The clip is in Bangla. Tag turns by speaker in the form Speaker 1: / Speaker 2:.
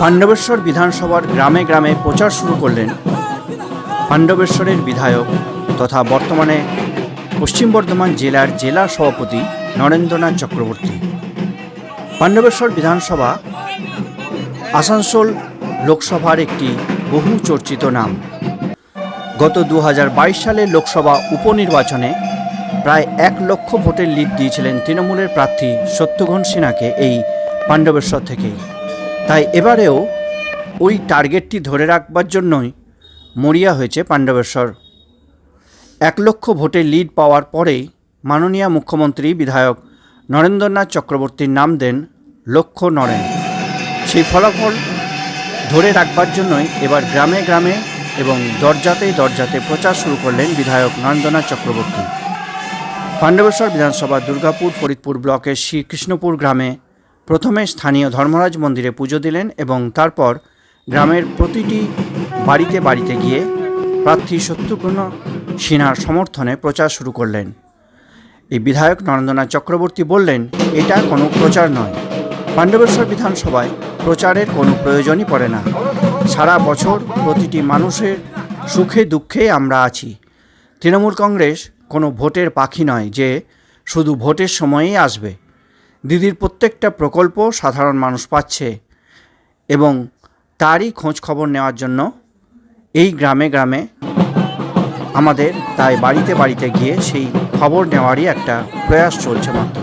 Speaker 1: পাণ্ডবেশ্বর বিধানসভার গ্রামে গ্রামে প্রচার শুরু করলেন পাণ্ডবেশ্বরের বিধায়ক তথা বর্তমানে পশ্চিম বর্ধমান জেলার জেলা সভাপতি নরেন্দ্রনাথ চক্রবর্তী। পাণ্ডবেশ্বর বিধানসভা আসানসোল লোকসভার একটি বহু চর্চিত নাম। গত দু সালের লোকসভা উপনির্বাচনে প্রায় এক লক্ষ ভোটের লিড দিয়েছিলেন তৃণমূলের প্রার্থী সত্যঘন সিনহাকে এই পাণ্ডবেশ্বর থেকেই। তাই এবারেও ওই টার্গেটটি ধরে রাখবার জন্যই মরিয়া হয়েছে পাণ্ডবেশ্বর। এক লক্ষ ভোটে লিড পাওয়ার পরেই মাননীয় মুখ্যমন্ত্রী বিধায়ক নরেন্দ্রনাথ চক্রবর্তীর নাম দেন লক্ষ্য নরেন। সেই ফলাফল ধরে রাখবার জন্যই এবার গ্রামে গ্রামে এবং দরজাতে দরজাতে প্রচার শুরু করলেন বিধায়ক নরেন্দ্রনাথ চক্রবর্তী। পাণ্ডবেশ্বর বিধানসভা দুর্গাপুর, ফরিদপুর ব্লকের শ্রীকৃষ্ণপুর গ্রামে প্রথমে স্থানীয় ধর্মরাজ মন্দিরে পুজো দিলেন এবং তারপর গ্রামের প্রতিটি বাড়িতে বাড়িতে গিয়ে প্রার্থী শত্রুঘ্ন সিনহার সমর্থনে প্রচার শুরু করলেন। এই বিধায়ক নরেন্দ্রনাথ চক্রবর্তী বললেন, এটা কোনো প্রচার নয়। পাণ্ডবেশ্বর বিধানসভায় প্রচারের কোনো প্রয়োজনই পড়ে না। সারা বছর প্রতিটি মানুষের সুখে দুঃখে আমরা আছি। তৃণমূল কংগ্রেস কোনো ভোটের পাখি নয় যে শুধু ভোটের সময়েই আসবে। দিদির প্রত্যেকটা প্রকল্প সাধারণ মানুষ পাচ্ছে এবং তারই খোঁজ খবর নেওয়ার জন্য এই গ্রামে গ্রামে আমাদের তাই বাড়িতে বাড়িতে গিয়ে সেই খবর নেওয়ারই একটা প্রয়াস চলছে মাত্র।